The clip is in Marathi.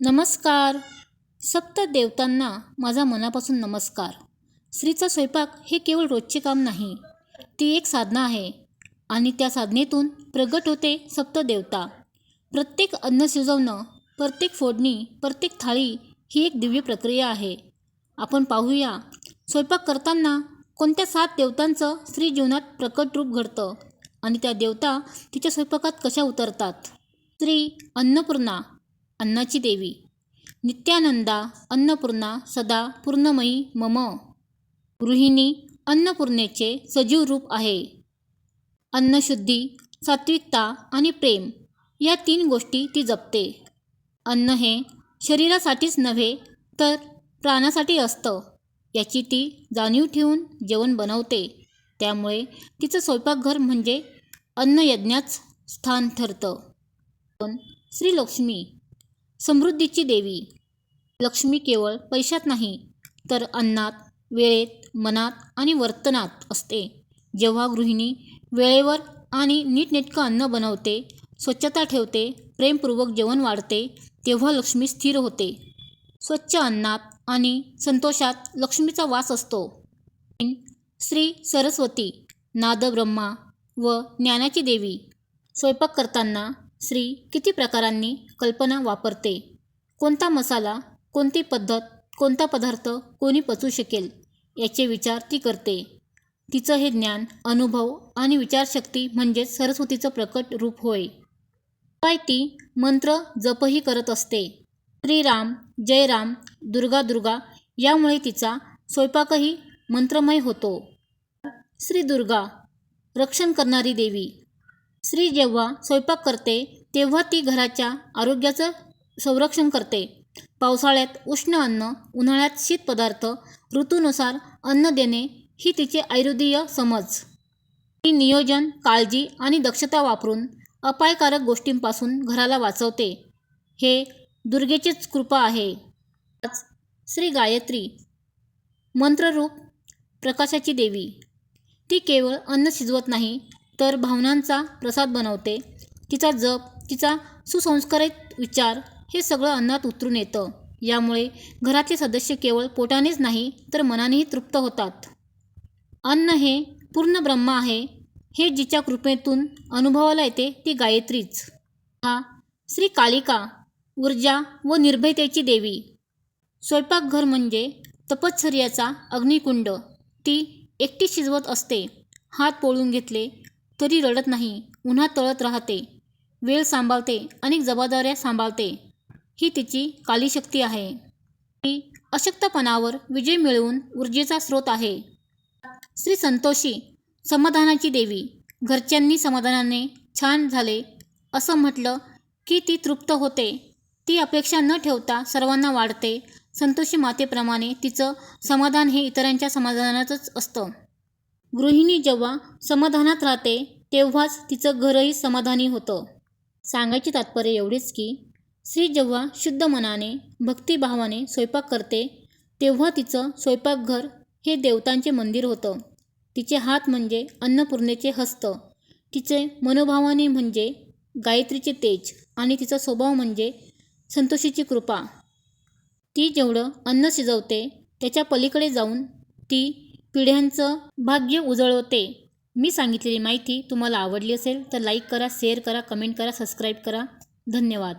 नमस्कार. सप्त देवतांना माझा मनापासून नमस्कार. स्त्रीचा स्वयंपाक हे केवळ रोजचे काम नाही ती एक साधना आहे आणि त्या साधनेतून प्रगट होते सप्त देवता. प्रत्येक अन्न शिजवणं प्रत्येक फोडणी प्रत्येक थाळी ही एक दिव्य प्रक्रिया आहे. आपण पाहूया स्वयंपाक करताना कोणत्या सात देवतांचं स्त्री जीवनात प्रकट रूप घडतं आणि त्या देवता तिच्या स्वयंपाकात कशा उतरतात? स्त्री अन्नपूर्णा अन्नाची देवी. नित्यानंदा अन्नपूर्णा सदा पूर्णमयी मम. गृहिणी अन्नपूर्णेचे सजीव रूप आहे. अन्नशुद्धी सात्विकता आणि प्रेम या तीन गोष्टी ती जपते. अन्न हे शरीरासाठीच नव्हे तर प्राणासाठी असतं. याची ती जाणीव ठेवून जेवण बनवते. त्यामुळे तिचं स्वयंपाकघर म्हणजे अन्नयज्ञाच स्थान ठरतं. पण श्रीलक्ष्मी समृद्धीची देवी. लक्ष्मी केवळ पैशात नाही तर अन्नात वेळेत मनात आणि वर्तनात असते. जेव्हा गृहिणी वेळेवर आणि नीटनेटकं अन्न बनवते स्वच्छता ठेवते प्रेमपूर्वक जेवण वाढते तेव्हा लक्ष्मी स्थिर होते. स्वच्छ अन्नात आणि संतोषात लक्ष्मीचा वास असतो. श्री सरस्वती नादब्रह्मा व ज्ञानाची देवी. स्वयंपाक करताना स्त्री किती प्रकारांनी कल्पना वापरते? कोणता मसाला कोणती पद्धत कोणता पदार्थ कोणी पचू शकेल? याचे विचार ती करते. तिचं हे ज्ञान अनुभव आणि विचारशक्ती म्हणजेच सरस्वतीचं प्रकट रूप होय. काय ती मंत्र जपही करत असते. श्रीराम जयराम दुर्गा दुर्गा यामुळे तिचा स्वयंपाकही मंत्रमय होतो. श्री दुर्गा रक्षण करणारी देवी स्त्री जेव्हा स्वयंपाक करते तेव्हा ती घराच्या आरोग्याचं संरक्षण करते. पावसाळ्यात उष्ण अन्न उन्हाळ्यात शीत पदार्थ ऋतूनुसार अन्न देणे ही तिचे आयुर्वेदीय समज. ती नियोजन काळजी आणि दक्षता वापरून अपायकारक गोष्टींपासून घराला वाचवते. हे दुर्गेचीच कृपा आहे. आज श्री गायत्री मंत्ररूप प्रकाशाची देवी. ती केवळ अन्न शिजवत नाही तर भावनांचा प्रसाद बनवते. तिचा जप तिचा सुसंस्कारित विचार हे सगळं अन्नात उतरून येतं. यामुळे घरातले सदस्य केवळ पोटानेच नाही तर मनानेही तृप्त होतात. अन्न हे पूर्ण ब्रह्म आहे. हे जिच्या कृपेतून अनुभवाला येते ती गायत्रीच. हा श्री कालिका ऊर्जा व निर्भयतेची देवी. स्वयंपाकघर म्हणजे तपश्चर्याचा अग्निकुंड. ती एकटी शिजवत असते. हात पोळून घेतले तरी रडत नाही. उन्हात तळत राहते. वेळ सांभाळते अनेक जबाबदाऱ्या सांभाळते. ही तिची कालीशक्ती आहे. ती अशक्तपणावर विजय मिळवून ऊर्जेचा स्रोत आहे. श्री संतोषी समाधानाची देवी घरच्यांनी समाधानाने छान झाले. असं म्हटलं की ती तृप्त होते. ती अपेक्षा न ठेवता सर्वांना वाढते. संतोषी मातेप्रमाणे तिचं समाधान हे इतरांच्या समाधानाचंच असतं. गृहिणी जेव्हा समाधानात राहते तेव्हाच तिचं घरही समाधानी होतं. सांगायची तात्पर्य एवढीच की स्त्री जेव्हा शुद्ध मनाने भक्तिभावाने स्वयंपाक करते तेव्हा तिचं स्वयंपाकघर हे देवतांचे मंदिर होतं. तिचे हात म्हणजे अन्नपूर्णेचे हस्त. तिचे मनोभावाने म्हणजे गायत्रीचे तेज आणि तिचा स्वभाव म्हणजे संतोषीची कृपा. ती जेवढं अन्न शिजवते त्याच्या पलीकडे जाऊन ती पिढ्यांचं भाग्य उजळवते. मी सांगितलेली माहिती तुम्हाला आवडली असेल तर लाईक करा शेअर करा कमेंट करा सबस्क्राईब करा. धन्यवाद.